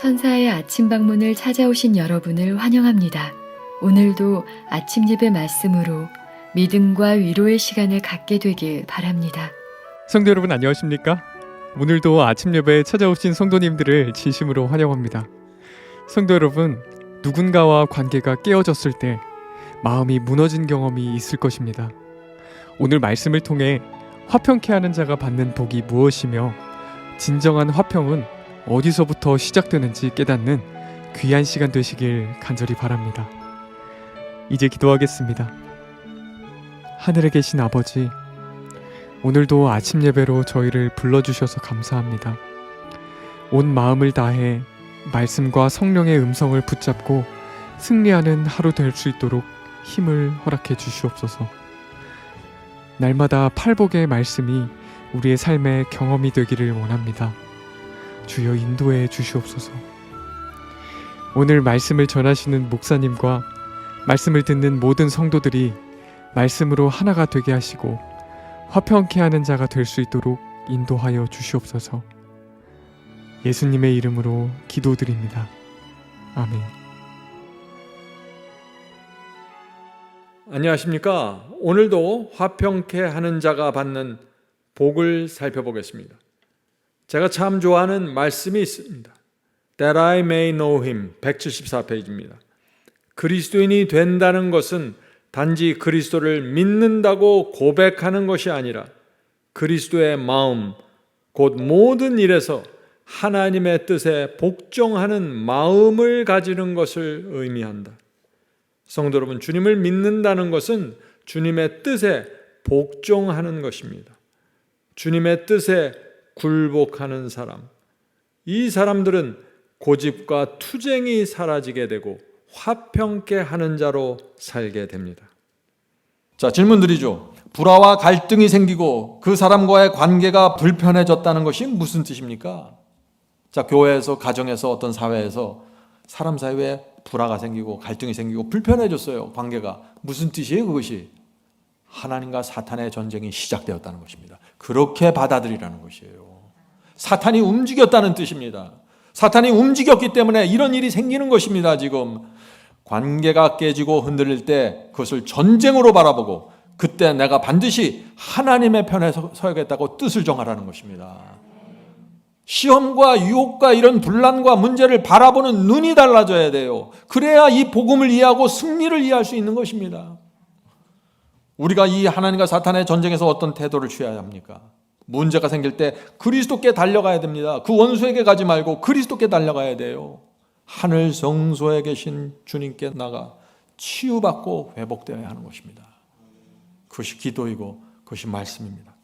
천사의 아침 방문을 찾아오신 여러분을 환영합니다. 오늘도 아침 예배 말씀으로 믿음과 위로의 시간을 갖게 되길 바랍니다. 성도 여러분 안녕하십니까? 오늘도 아침 예배에 찾아오신 성도님들을 진심으로 환영합니다. 성도 여러분, 누군가와 관계가 깨어졌을 때 마음이 무너진 경험이 있을 것입니다. 오늘 말씀을 통해 화평케 하는 자가 받는 복이 무엇이며 진정한 화평은 어디서부터 시작되는지 깨닫는 귀한 시간 되시길 간절히 바랍니다. 이제 기도하겠습니다. 하늘에 계신 아버지, 오늘도 아침 예배로 저희를 불러주셔서 감사합니다. 온 마음을 다해 말씀과 성령의 음성을 붙잡고 승리하는 하루 될 수 있도록 힘을 허락해 주시옵소서. 날마다 팔복의 말씀이 우리의 삶의 경험이 되기를 원합니다. 주여 인도해 주시옵소서. 오늘 말씀을 전하시는 목사님과 말씀을 듣는 모든 성도들이 말씀으로 하나가 되게 하시고 화평케 하는 자가 될 수 있도록 인도하여 주시옵소서. 예수님의 이름으로 기도드립니다. 아멘. 안녕하십니까? 오늘도 화평케 하는 자가 받는 복을 살펴보겠습니다. 제가 참 좋아하는 말씀이 있습니다. That I may know him 174페이지입니다. 그리스도인이 된다는 것은 단지 그리스도를 믿는다고 고백하는 것이 아니라 그리스도의 마음, 곧 모든 일에서 하나님의 뜻에 복종하는 마음을 가지는 것을 의미한다. 성도 여러분, 주님을 믿는다는 것은 주님의 뜻에 복종하는 것입니다. 주님의 뜻에 굴복하는 사람. 이 사람들은 고집과 투쟁이 사라지게 되고 화평케 하는 자로 살게 됩니다. 자, 질문 드리죠. 불화와 갈등이 생기고 그 사람과의 관계가 불편해졌다는 것이 무슨 뜻입니까? 자, 교회에서, 가정에서, 어떤 사회에서 사람 사이에 불화가 생기고 갈등이 생기고 불편해졌어요. 관계가. 무슨 뜻이에요, 그것이? 하나님과 사탄의 전쟁이 시작되었다는 것입니다. 그렇게 받아들이라는 것이에요. 사탄이 움직였다는 뜻입니다. 사탄이 움직였기 때문에 이런 일이 생기는 것입니다, 지금. 관계가 깨지고 흔들릴 때 그것을 전쟁으로 바라보고 그때 내가 반드시 하나님의 편에 서- 서야겠다고 뜻을 정하라는 것입니다. 시험과 유혹과 이런 분란과 문제를 바라보는 눈이 달라져야 돼요. 그래야 이 복음을 이해하고 승리를 이해할 수 있는 것입니다. 우리가 이 하나님과 사탄의 전쟁에서 어떤 태도를 취해야 합니까? 문제가 생길 때 그리스도께 달려가야 됩니다. 그 원수에게 가지 말고 그리스도께 달려가야 돼요. 하늘 성소에 계신 주님께 나가 치유받고 회복되어야 하는 것입니다. 그것이 기도이고 그것이 말씀입니다.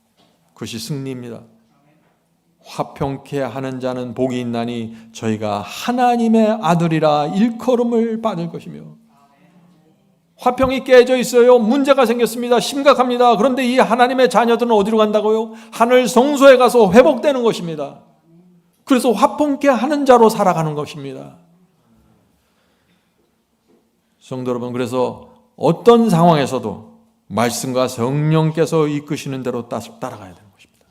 그것이 승리입니다. 화평케 하는 자는 복이 있나니 저희가 하나님의 아들이라 일컬음을 받을 것이며 화평이 깨져 있어요. 문제가 생겼습니다. 심각합니다. 그런데 이 하나님의 자녀들은 어디로 간다고요? 하늘 성소에 가서 회복되는 것입니다. 그래서 화평케 하는 자로 살아가는 것입니다. 성도 여러분, 그래서 어떤 상황에서도 말씀과 성령께서 이끄시는 대로 따- 따라가야 되는 것입니다.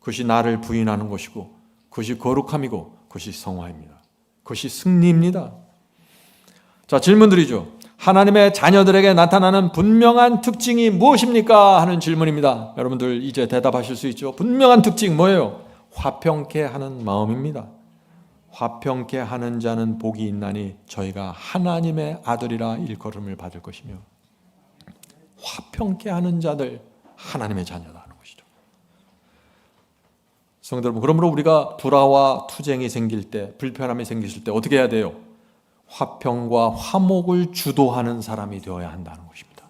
그것이 나를 부인하는 것이고, 그것이 거룩함이고, 그것이 성화입니다. 그것이 승리입니다. 자, 질문 드리죠. 하나님의 자녀들에게 나타나는 분명한 특징이 무엇입니까? 하는 질문입니다. 여러분들 이제 대답하실 수 있죠. 분명한 특징 뭐예요? 화평케 하는 마음입니다. 화평케 하는 자는 복이 있나니 저희가 하나님의 아들이라 일컬음을 받을 것이며 화평케 하는 자들 하나님의 자녀다 하는 것이죠. 성도 여러분, 그러므로 우리가 불화와 투쟁이 생길 때, 불편함이 생기실 때 어떻게 해야 돼요? 화평과 화목을 주도하는 사람이 되어야 한다는 것입니다.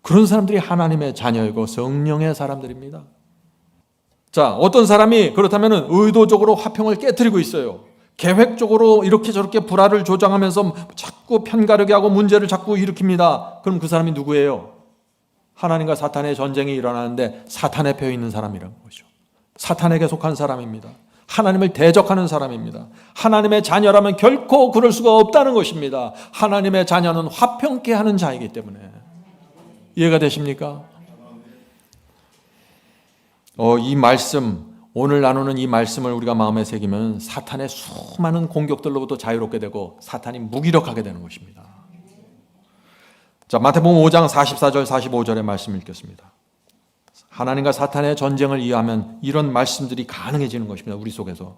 그런 사람들이 하나님의 자녀이고 성령의 사람들입니다. 자, 어떤 사람이 그렇다면 의도적으로 화평을 깨뜨리고 있어요. 계획적으로 이렇게 저렇게 불화를 조장하면서 자꾸 편가르게 하고 문제를 자꾸 일으킵니다. 그럼 그 사람이 누구예요? 하나님과 사탄의 전쟁이 일어나는데 사탄에 펴 있는 사람이라는 거죠. 사탄에게 속한 사람입니다. 하나님을 대적하는 사람입니다. 하나님의 자녀라면 결코 그럴 수가 없다는 것입니다. 하나님의 자녀는 화평케 하는 자이기 때문에. 이해가 되십니까? 어, 이 말씀 오늘 나누는 이 말씀을 우리가 마음에 새기면 사탄의 수많은 공격들로부터 자유롭게 되고 사탄이 무기력하게 되는 것입니다. 자, 마태복음 5장 44절 45절의 말씀 읽겠습니다. 하나님과 사탄의 전쟁을 이해하면 이런 말씀들이 가능해지는 것입니다. 우리 속에서.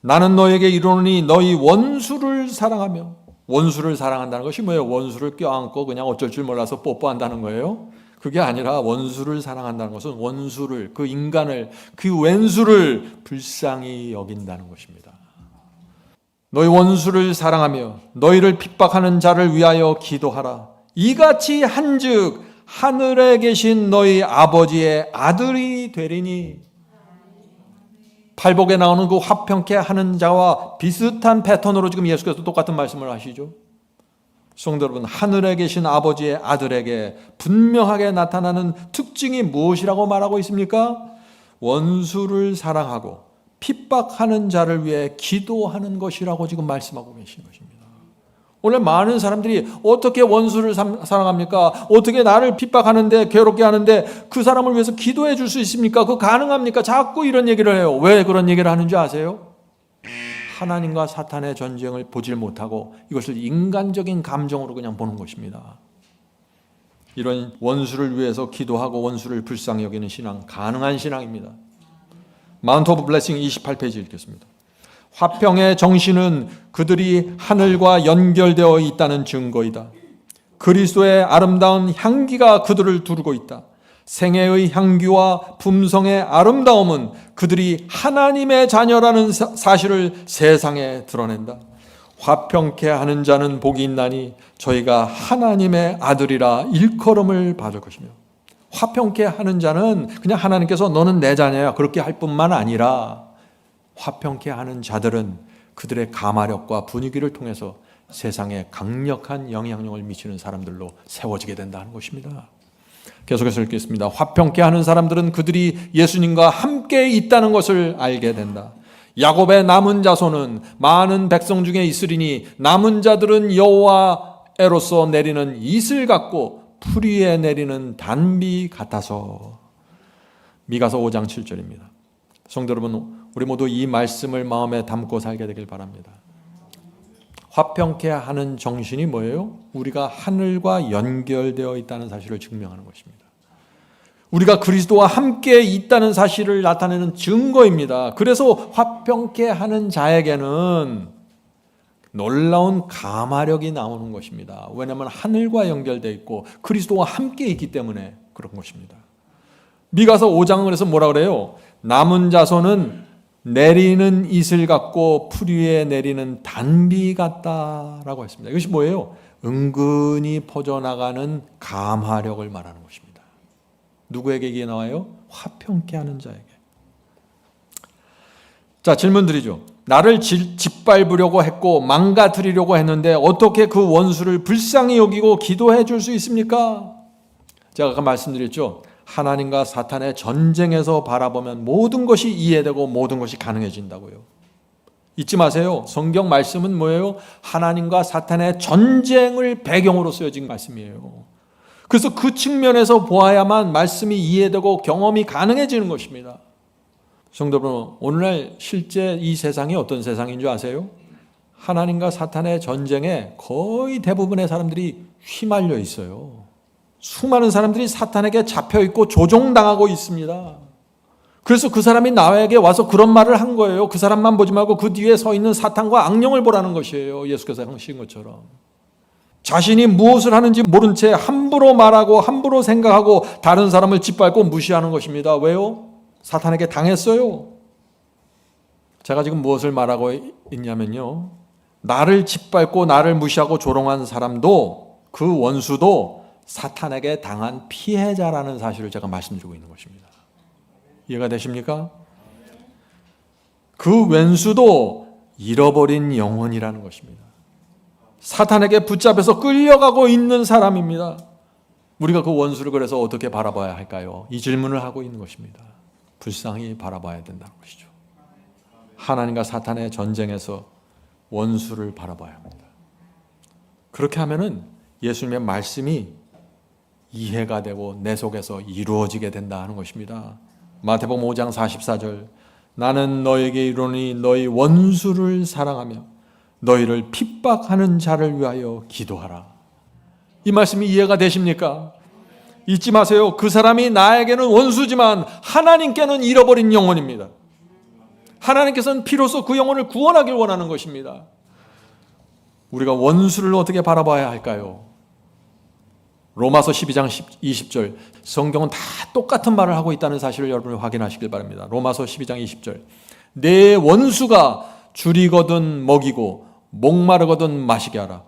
나는 너에게 이르노니 너희 원수를 사랑하며 원수를 사랑한다는 것이 뭐예요? 원수를 껴안고 그냥 어쩔 줄 몰라서 뽀뽀한다는 거예요? 그게 아니라 원수를 사랑한다는 것은 원수를 그 인간을 그 왼수를 불쌍히 여긴다는 것입니다. 너희 원수를 사랑하며 너희를 핍박하는 자를 위하여 기도하라. 이같이 한즉 하늘에 계신 너희 아버지의 아들이 되리니 팔복에 나오는 그 화평케 하는 자와 비슷한 패턴으로 지금 예수께서 똑같은 말씀을 하시죠. 성도 여러분, 하늘에 계신 아버지의 아들에게 분명하게 나타나는 특징이 무엇이라고 말하고 있습니까? 원수를 사랑하고 핍박하는 자를 위해 기도하는 것이라고 지금 말씀하고 계신 것입니다. 오늘 많은 사람들이 어떻게 원수를 삼- 사랑합니까? 어떻게 나를 핍박하는데 괴롭게 하는데 그 사람을 위해서 기도해 줄 수 있습니까? 그 가능합니까? 자꾸 이런 얘기를 해요. 왜 그런 얘기를 하는지 아세요? 하나님과 사탄의 전쟁을 보질 못하고 이것을 인간적인 감정으로 그냥 보는 것입니다. 이런 원수를 위해서 기도하고 원수를 불쌍히 여기는 신앙 가능한 신앙입니다. 마운트 오브 블레싱 28페이지 읽겠습니다. 화평의 정신은 그들이 하늘과 연결되어 있다는 증거이다. 그리스도의 아름다운 향기가 그들을 두르고 있다. 생애의 향기와 품성의 아름다움은 그들이 하나님의 자녀라는 사- 사실을 세상에 드러낸다. 화평케 하는 자는 복이 있나니 저희가 하나님의 아들이라 일컬음을 받을 것이며 화평케 하는 자는 그냥 하나님께서 너는 내 자녀야 그렇게 할 뿐만 아니라 화평케 하는 자들은 그들의 가마력과 분위기를 통해서 세상에 강력한 영향력을 미치는 사람들로 세워지게 된다는 것입니다. 계속해서 읽겠습니다. 화평케 하는 사람들은 그들이 예수님과 함께 있다는 것을 알게 된다. 야곱의 남은 자손은 많은 백성 중에 있으리니 남은 자들은 여호와에로서 내리는 이슬 같고 풀 위에 내리는 단비 같아서 미가서 5장 7절입니다. 성도 여러분, 우리 모두 이 말씀을 마음에 담고 살게 되길 바랍니다. 화평케 하는 정신이 뭐예요? 우리가 하늘과 연결되어 있다는 사실을 증명하는 것입니다. 우리가 그리스도와 함께 있다는 사실을 나타내는 증거입니다. 그래서 화평케 하는 자에게는 놀라운 가마력이 나오는 것입니다. 왜냐하면 하늘과 연결되어 있고 그리스도와 함께 있기 때문에 그런 것입니다. 미가서 5장은 그래서 뭐라 그래요? 남은 자손은 내리는 이슬 같고 풀 위에 내리는 단비 같다라고 했습니다. 이것이 뭐예요? 은근히 퍼져나가는 감화력을 말하는 것입니다. 누구에게 이게 나와요? 화평케 하는 자에게. 자, 질문 드리죠. 나를 질- 짓밟으려고 했고 망가뜨리려고 했는데 어떻게 그 원수를 불쌍히 여기고 기도해 줄 수 있습니까? 제가 아까 말씀드렸죠. 하나님과 사탄의 전쟁에서 바라보면 모든 것이 이해되고 모든 것이 가능해진다고요. 잊지 마세요. 성경 말씀은 뭐예요? 하나님과 사탄의 전쟁을 배경으로 쓰여진 말씀이에요. 그래서 그 측면에서 보아야만 말씀이 이해되고 경험이 가능해지는 것입니다. 성도 여러분, 오늘날 실제 이 세상이 어떤 세상인 줄 아세요? 하나님과 사탄의 전쟁에 거의 대부분의 사람들이 휘말려 있어요. 수많은 사람들이 사탄에게 잡혀 있고 조종당하고 있습니다. 그래서 그 사람이 나에게 와서 그런 말을 한 거예요. 그 사람만 보지 말고 그 뒤에 서 있는 사탄과 악령을 보라는 것이에요. 예수께서 하신 것처럼. 자신이 무엇을 하는지 모른 채 함부로 말하고 함부로 생각하고 다른 사람을 짓밟고 무시하는 것입니다. 왜요? 사탄에게 당했어요. 제가 지금 무엇을 말하고 있냐면요. 나를 짓밟고 나를 무시하고 조롱한 사람도 그 원수도 사탄에게 당한 피해자라는 사실을 제가 말씀드리고 있는 것입니다. 이해가 되십니까? 그 왼수도 잃어버린 영혼이라는 것입니다. 사탄에게 붙잡혀서 끌려가고 있는 사람입니다. 우리가 그 원수를 그래서 어떻게 바라봐야 할까요? 이 질문을 하고 있는 것입니다. 불쌍히 바라봐야 된다는 것이죠. 하나님과 사탄의 전쟁에서 원수를 바라봐야 합니다. 그렇게 하면은 예수님의 말씀이 이해가 되고 내 속에서 이루어지게 된다 하는 것입니다. 마태복음 5장 44절 나는 너에게 이르노니 너희 원수를 사랑하며 너희를 핍박하는 자를 위하여 기도하라. 이 말씀이 이해가 되십니까? 잊지 마세요. 그 사람이 나에게는 원수지만 하나님께는 잃어버린 영혼입니다. 하나님께서는 피로써 그 영혼을 구원하길 원하는 것입니다. 우리가 원수를 어떻게 바라봐야 할까요? 로마서 12장 20절 성경은 다 똑같은 말을 하고 있다는 사실을 여러분이 확인하시길 바랍니다. 로마서 12장 20절 내 원수가 줄이거든 먹이고 목마르거든 마시게 하라.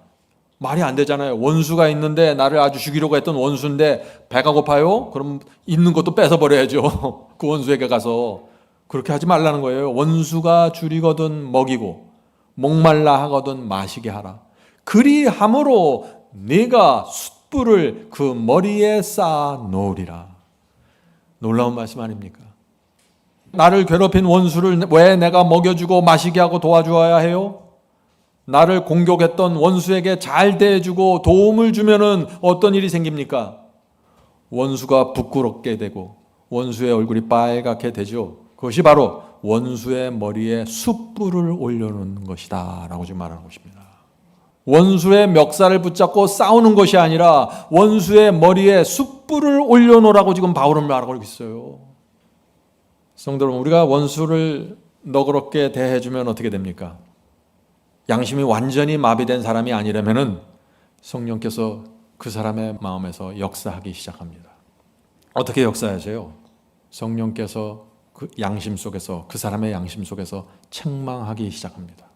말이 안 되잖아요. 원수가 있는데 나를 아주 죽이려고 했던 원수인데 배가 고파요? 그럼 있는 것도 뺏어 버려야죠. 그 원수에게 가서 그렇게 하지 말라는 거예요. 원수가 줄이거든 먹이고 목말라 하거든 마시게 하라. 그리함으로 네가 숯불을 그 머리에 쌓아 놓으리라. 놀라운 말씀 아닙니까? 나를 괴롭힌 원수를 왜 내가 먹여주고 마시게 하고 도와주어야 해요? 나를 공격했던 원수에게 잘 대해주고 도움을 주면은 어떤 일이 생깁니까? 원수가 부끄럽게 되고 원수의 얼굴이 빨갛게 되죠. 그것이 바로 원수의 머리에 숯불을 올려놓는 것이다 라고 지금 말하는 것입니다. 원수의 멱살을 붙잡고 싸우는 것이 아니라 원수의 머리에 숯불을 올려놓으라고 지금 바울은 말하고 있어요. 성도 여러분, 우리가 원수를 너그럽게 대해주면 어떻게 됩니까? 양심이 완전히 마비된 사람이 아니라면은 성령께서 그 사람의 마음에서 역사하기 시작합니다. 어떻게 역사하세요? 성령께서 그 양심 속에서 그 사람의 양심 속에서 책망하기 시작합니다.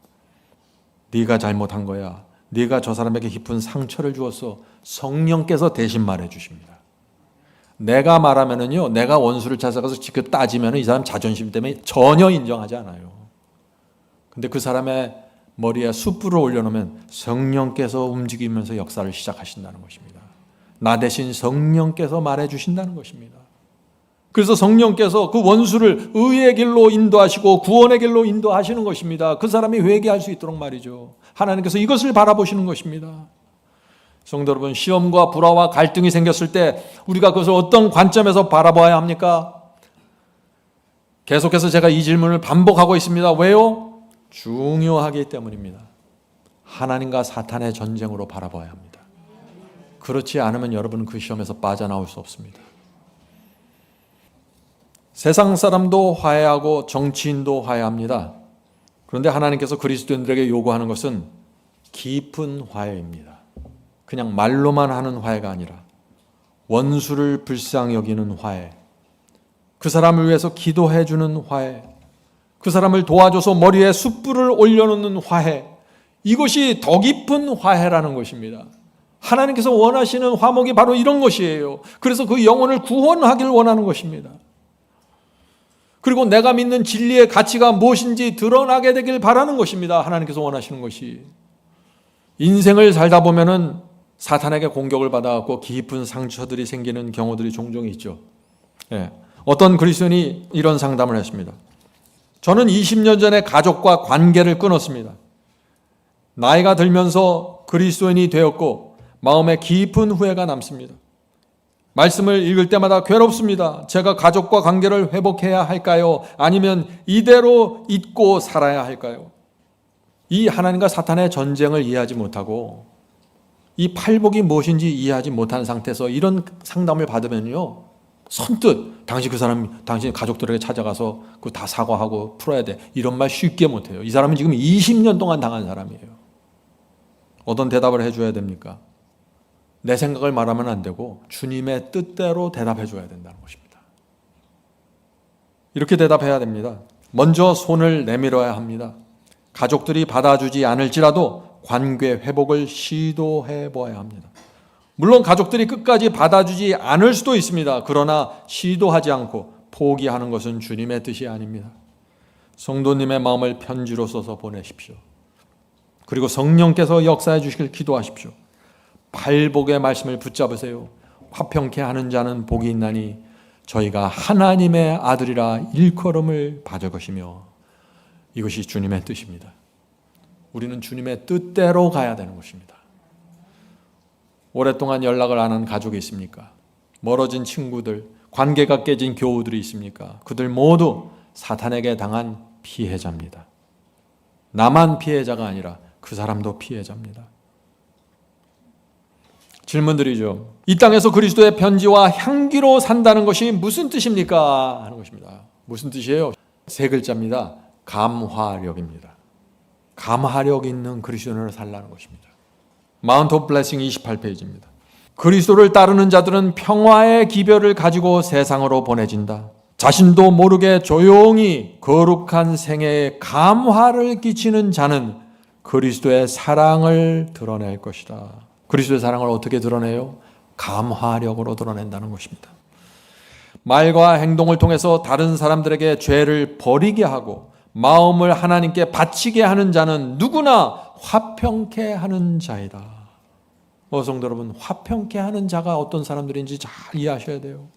네가 잘못한 거야. 네가 저 사람에게 깊은 상처를 주었어. 성령께서 대신 말해 주십니다. 내가 말하면은요, 내가 원수를 찾아가서 직접 따지면은 이 사람 자존심 때문에 전혀 인정하지 않아요. 근데 그 사람의 머리에 숯불을 올려놓으면 성령께서 움직이면서 역사를 시작하신다는 것입니다. 나 대신 성령께서 말해 주신다는 것입니다. 그래서 성령께서 그 원수를 의의 길로 인도하시고 구원의 길로 인도하시는 것입니다. 그 사람이 회개할 수 있도록 말이죠. 하나님께서 이것을 바라보시는 것입니다. 성도 여러분, 시험과 불화와 갈등이 생겼을 때 우리가 그것을 어떤 관점에서 바라봐야 합니까? 계속해서 제가 이 질문을 반복하고 있습니다. 왜요? 중요하기 때문입니다. 하나님과 사탄의 전쟁으로 바라봐야 합니다. 그렇지 않으면 여러분은 그 시험에서 빠져나올 수 없습니다. 세상 사람도 화해하고 정치인도 화해합니다. 그런데 하나님께서 그리스도인들에게 요구하는 것은 깊은 화해입니다. 그냥 말로만 하는 화해가 아니라 원수를 불쌍히 여기는 화해, 그 사람을 위해서 기도해 주는 화해, 그 사람을 도와줘서 머리에 숯불을 올려놓는 화해, 이것이 더 깊은 화해라는 것입니다. 하나님께서 원하시는 화목이 바로 이런 것이에요. 그래서 그 영혼을 구원하길 원하는 것입니다. 그리고 내가 믿는 진리의 가치가 무엇인지 드러나게 되길 바라는 것입니다. 하나님께서 원하시는 것이. 인생을 살다 보면은 사탄에게 공격을 받아갖고 깊은 상처들이 생기는 경우들이 종종 있죠. 예. 어떤 그리스도인이 이런 상담을 했습니다. 저는 20년 전에 가족과 관계를 끊었습니다. 나이가 들면서 그리스도인이 되었고 마음에 깊은 후회가 남습니다. 말씀을 읽을 때마다 괴롭습니다. 제가 가족과 관계를 회복해야 할까요? 아니면 이대로 잊고 살아야 할까요? 이 하나님과 사탄의 전쟁을 이해하지 못하고 이 팔복이 무엇인지 이해하지 못한 상태에서 이런 상담을 받으면요. 선뜻 당신 그 사람 당신 가족들에게 찾아가서 그 다 사과하고 풀어야 돼. 이런 말 쉽게 못 해요. 이 사람은 지금 20년 동안 당한 사람이에요. 어떤 대답을 해 줘야 됩니까? 내 생각을 말하면 안 되고 주님의 뜻대로 대답해 줘야 된다는 것입니다. 이렇게 대답해야 됩니다. 먼저 손을 내밀어야 합니다. 가족들이 받아주지 않을지라도 관계 회복을 시도해 보아야 합니다. 물론 가족들이 끝까지 받아주지 않을 수도 있습니다. 그러나 시도하지 않고 포기하는 것은 주님의 뜻이 아닙니다. 성도님의 마음을 편지로 써서 보내십시오. 그리고 성령께서 역사해 주시길 기도하십시오. 팔복의 말씀을 붙잡으세요. 화평케 하는 자는 복이 있나니 저희가 하나님의 아들이라 일컬음을 받을 것이며 이것이 주님의 뜻입니다. 우리는 주님의 뜻대로 가야 되는 것입니다. 오랫동안 연락을 안 한 가족이 있습니까? 멀어진 친구들, 관계가 깨진 교우들이 있습니까? 그들 모두 사탄에게 당한 피해자입니다. 나만 피해자가 아니라 그 사람도 피해자입니다. 질문드리죠. 이 땅에서 그리스도의 편지와 향기로 산다는 것이 무슨 뜻입니까? 하는 것입니다. 무슨 뜻이에요? 세 글자입니다. 감화력입니다. 감화력 있는 그리스도인으로 살라는 것입니다. 마운트 오브 블레싱 28페이지입니다. 그리스도를 따르는 자들은 평화의 기별을 가지고 세상으로 보내진다. 자신도 모르게 조용히 거룩한 생애에 감화를 끼치는 자는 그리스도의 사랑을 드러낼 것이다. 그리스도의 사랑을 어떻게 드러내요? 감화력으로 드러낸다는 것입니다. 말과 행동을 통해서 다른 사람들에게 죄를 버리게 하고 마음을 하나님께 바치게 하는 자는 누구나 화평케 하는 자이다. 어, 성도 여러분, 화평케 하는 자가 어떤 사람들인지 잘 이해하셔야 돼요.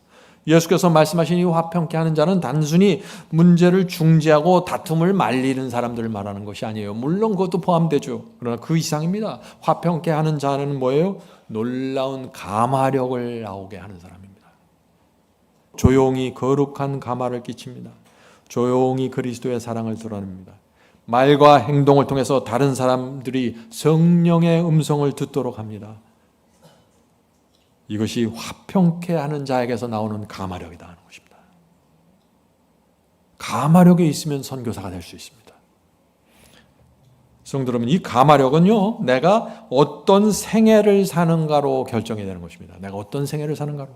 예수께서 말씀하신 이 화평케 하는 자는 단순히 문제를 중재하고 다툼을 말리는 사람들을 말하는 것이 아니에요. 물론 그것도 포함되죠. 그러나 그 이상입니다. 화평케 하는 자는 뭐예요? 놀라운 감화력을 나오게 하는 사람입니다. 조용히 거룩한 감화를 끼칩니다. 조용히 그리스도의 사랑을 드러냅니다. 말과 행동을 통해서 다른 사람들이 성령의 음성을 듣도록 합니다. 이것이 화평케 하는 자에게서 나오는 감화력이다 하는 것입니다. 감화력이 있으면 선교사가 될 수 있습니다. 성도 여러분, 이 감화력은요, 내가 어떤 생애를 사는가로 결정이 되는 것입니다. 내가 어떤 생애를 사는가로.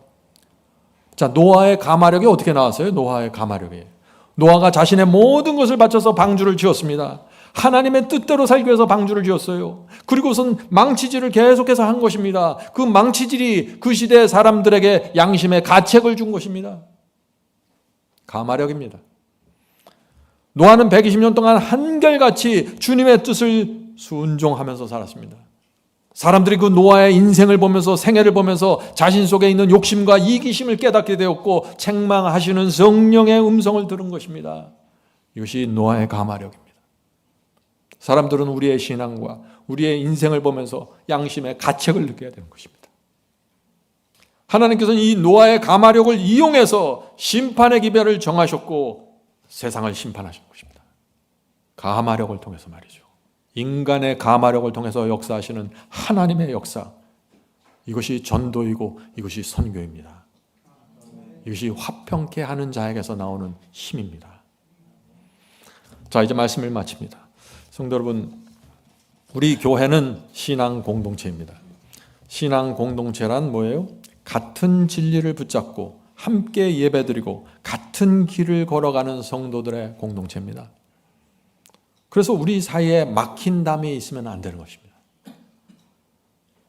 자, 노아의 감화력이 어떻게 나왔어요? 노아의 감화력이. 노아가 자신의 모든 것을 바쳐서 방주를 지었습니다. 하나님의 뜻대로 살기 위해서 방주를 지었어요. 그리고선 망치질을 계속해서 한 것입니다. 그 망치질이 그 시대 사람들에게 양심의 가책을 준 것입니다. 감화력입니다. 노아는 120년 동안 한결같이 주님의 뜻을 순종하면서 살았습니다. 사람들이 그 노아의 인생을 보면서 생애를 보면서 자신 속에 있는 욕심과 이기심을 깨닫게 되었고 책망하시는 성령의 음성을 들은 것입니다. 이것이 노아의 감화력입니다. 사람들은 우리의 신앙과 우리의 인생을 보면서 양심의 가책을 느껴야 되는 것입니다. 하나님께서는 이 노아의 감화력을 이용해서 심판의 기별을 정하셨고 세상을 심판하신 것입니다. 감화력을 통해서 말이죠. 인간의 감화력을 통해서 역사하시는 하나님의 역사. 이것이 전도이고 이것이 선교입니다. 이것이 화평케 하는 자에게서 나오는 힘입니다. 자, 이제 말씀을 마칩니다. 성도 여러분, 우리 교회는 신앙 공동체입니다. 신앙 공동체란 뭐예요? 같은 진리를 붙잡고 함께 예배드리고 같은 길을 걸어가는 성도들의 공동체입니다. 그래서 우리 사이에 막힌 담이 있으면 안 되는 것입니다.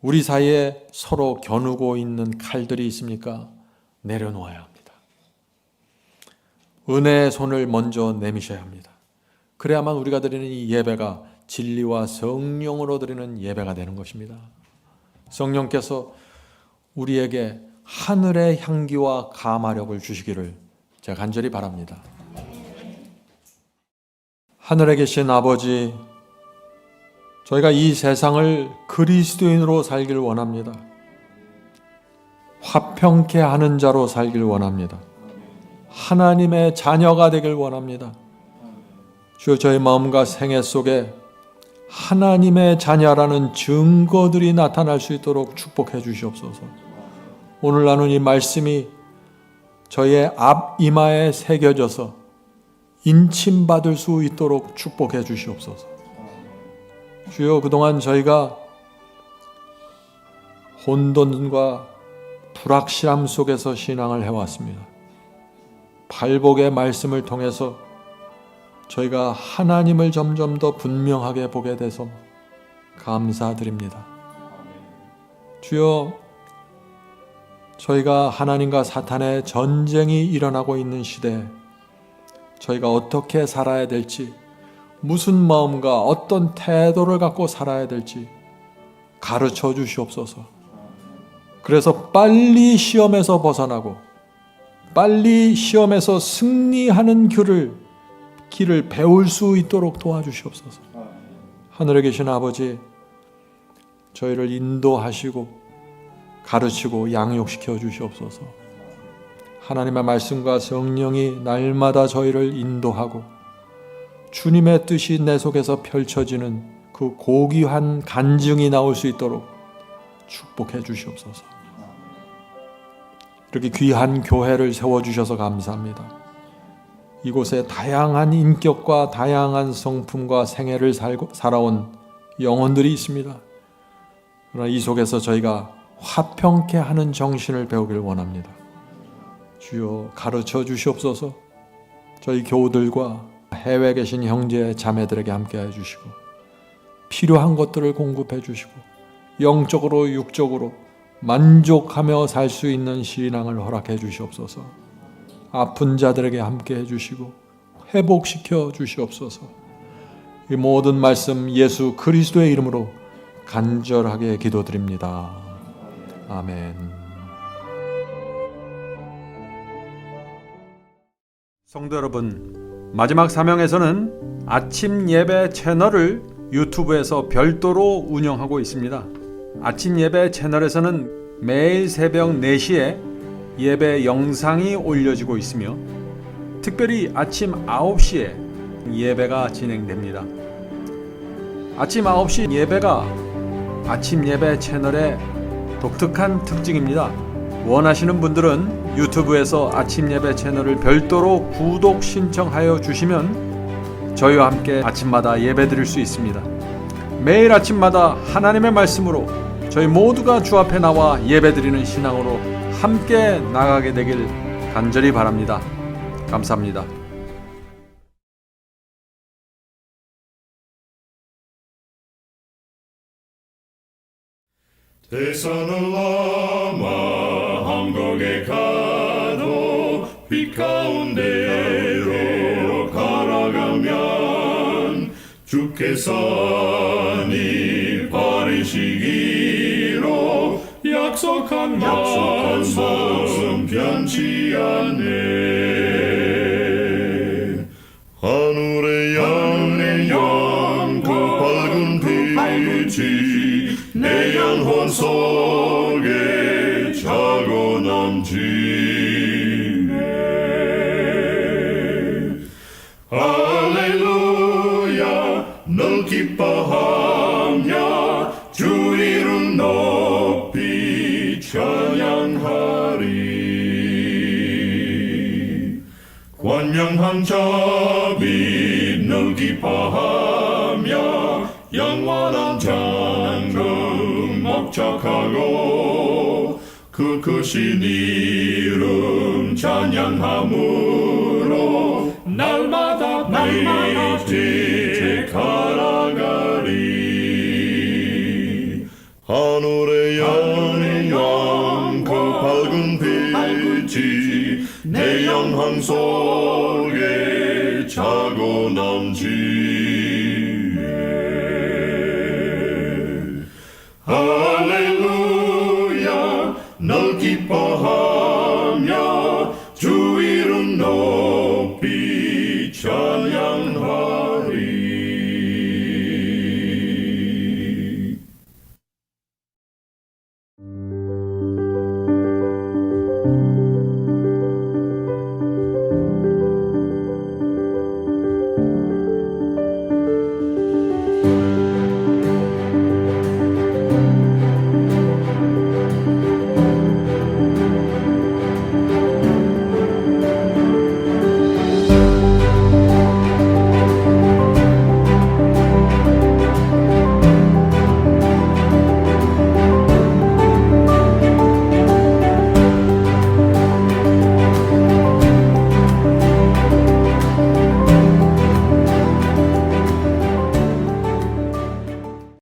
우리 사이에 서로 겨누고 있는 칼들이 있습니까? 내려놓아야 합니다. 은혜의 손을 먼저 내미셔야 합니다. 그래야만 우리가 드리는 이 예배가 진리와 성령으로 드리는 예배가 되는 것입니다. 성령께서 우리에게 하늘의 향기와 감화력을 주시기를 제가 간절히 바랍니다. 하늘에 계신 아버지, 저희가 이 세상을 그리스도인으로 살길 원합니다. 화평케 하는 자로 살길 원합니다. 하나님의 자녀가 되길 원합니다. 주여 저희 마음과 생애 속에 하나님의 자녀라는 증거들이 나타날 수 있도록 축복해 주시옵소서. 오늘 나눈 이 말씀이 저희의 앞 이마에 새겨져서 인침받을 수 있도록 축복해 주시옵소서. 주여 그동안 저희가 혼돈과 불확실함 속에서 신앙을 해왔습니다. 발복의 말씀을 통해서 저희가 하나님을 점점 더 분명하게 보게 돼서 감사드립니다. 주여 저희가 하나님과 사탄의 전쟁이 일어나고 있는 시대에 저희가 어떻게 살아야 될지, 무슨 마음과 어떤 태도를 갖고 살아야 될지 가르쳐 주시옵소서. 그래서 빨리 시험에서 벗어나고, 빨리 시험에서 승리하는 길을, 길을 배울 수 있도록 도와주시옵소서. 하늘에 계신 아버지, 저희를 인도하시고, 가르치고 양육시켜 주시옵소서. 하나님의 말씀과 성령이 날마다 저희를 인도하고 주님의 뜻이 내 속에서 펼쳐지는 그 고귀한 간증이 나올 수 있도록 축복해 주시옵소서. 이렇게 귀한 교회를 세워 주셔서 감사합니다. 이곳에 다양한 인격과 다양한 성품과 생애를 살고 살아온 영혼들이 있습니다. 그러나 이 속에서 저희가 화평케 하는 정신을 배우길 원합니다. 주여 가르쳐 주시옵소서. 저희 교우들과 해외 계신 형제 자매들에게 함께 해 주시고 필요한 것들을 공급해 주시고 영적으로 육적으로 만족하며 살 수 있는 신앙을 허락해 주시옵소서. 아픈 자들에게 함께 해 주시고 회복시켜 주시옵소서. 이 모든 말씀 예수 그리스도의 이름으로 간절하게 기도드립니다. 아멘. 성도 여러분, 마지막 사명에서는 아침 예배 채널을 유튜브에서 별도로 운영하고 있습니다. 아침 예배 채널에서는 매일 새벽 4시에 예배 영상이 올려지고 있으며 특별히 아침 9시에 예배가 진행됩니다. 아침 9시 예배가 아침 예배 채널의 독특한 특징입니다. 원하시는 분들은 유튜브에서 아침 예배 채널을 별도로 구독 신청하여 주시면 저희와 함께 아침마다 예배 드릴 수 있습니다. 매일 아침마다 하나님의 말씀으로 저희 모두가 주 앞에 나와 예배 드리는 신앙으로 함께 나가게 되길 간절히 바랍니다. 감사합니다. 대산을 넘어 한국에 가도 빛 가운데로 걸어가면 주께서 니 버리시기로 약속한 말씀 변치 않네 권명한 자비 널 기뻐하며 영원한 장금 목적하고 그 크신 이름 찬양함으로 날마다 날마다 내 영혼 속에 차고 넘치